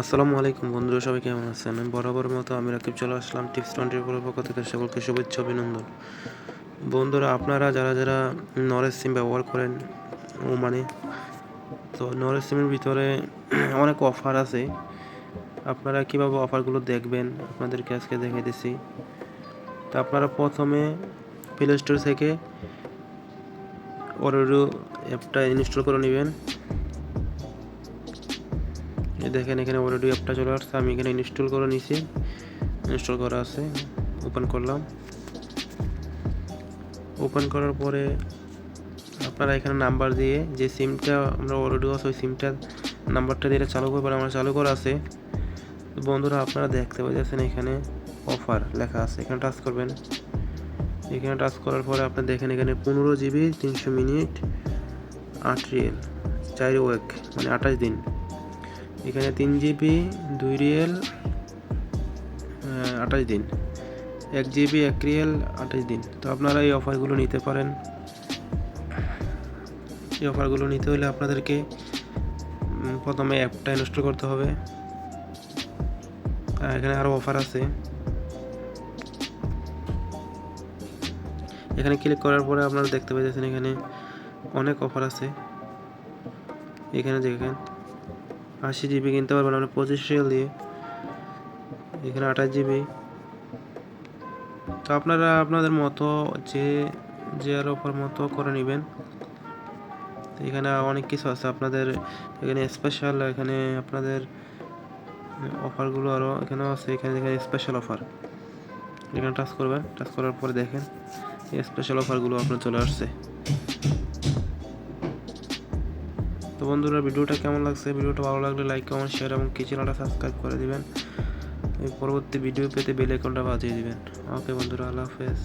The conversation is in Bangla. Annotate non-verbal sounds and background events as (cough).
আসসালামু আলাইকুম বন্ধুরা, সবাই কেমন আছেন? আমি বরাবর মতো আমি রাকিব চলে আসলাম টিপস টোয়েন্টির পক্ষ থেকে। সকলকে শুভেচ্ছা, অভিনন্দন। বন্ধুরা, আপনারা যারা যারা নরেজ সিম ব্যবহার করেন, ও মানে তো নরেজ সিমের ভিতরে (clears throat) অনেক অফার আছে। আপনারা কীভাবে অফারগুলো দেখবেন? আপনাদেরকে আজকে দেখিয়ে দিচ্ছি তো আপনারা প্রথমে প্লে স্টোর থেকে ওরডো অ্যাপটা ইনস্টল করে নেবেন। দেখেন এখানে অলরেডি অ্যাপটা চলে আসছে, আমি এখানে ইনস্টল করে নিছি। ইনস্টল করা আছে ওপেন করলাম। ওপেন করার পরে আপনারা এখানে নাম্বার দিয়ে যে সিমটা আমরা অলরেডি আছে, ওই সিমটার নাম্বারটা দিলে চালু করবেন, আমার চালু করা আছে। বন্ধুরা, আপনারা দেখতে পাচ্ছেন এখানে অফার লেখা আছে, এখানে টাচ করবেন। এখানে টাচ করার পরে আপনি দেখেন এখানে পনেরো জিবি তিনশো মিনিট আট রিয়েল চার ওয়েক মানে আঠাশ দিন। এখানে তিন জিবি দুই রিয়েল আঠাশ দিন। এক জিবি এক রিয়েল, আঠাশ দিন। তো আপনারা এই অফারগুলো নিতে পারেন। এই অফারগুলো নিতে হলে আপনাদেরকে প্রথমে অ্যাপটা ইনস্টল করতে হবে। এখানে আরও অফার আছে। এখানে ক্লিক করার পরে আপনারা দেখতে পাচ্ছেন এখানে অনেক অফার আছে। এখানে দেখেন। আশি জিবি কিনতে পারবেন আপনি পঁচিশ রিয়াল দিয়ে। এখানে আঠাশ জিবি। তো আপনারা আপনাদের মতো যে যে আর অফার মতো করে নেবেন। এখানে অনেক কিছু আছে। আপনাদের এখানে স্পেশাল এখানে আপনাদের অফারগুলো আরও এখানেও আছে। এখানে দেখেন স্পেশাল অফার এখানে টাচ করবেন। টাচ করার পরে দেখেন। স্পেশাল অফারগুলো আপনার চলে আসছে। তো বন্ধুরা, ভিডিওটা কেমন লাগছে? ভিডিওটা ভালো লাগলে লাইক কমেন্ট শেয়ার এবং কি চ্যানেলটা সাবস্ক্রাইব করে দিবেন। পরবর্তী ভিডিও পেতে বেল আইকনটা বাজিয়ে দিবেন। ওকে বন্ধুরা, আল্লাহ হাফেজ।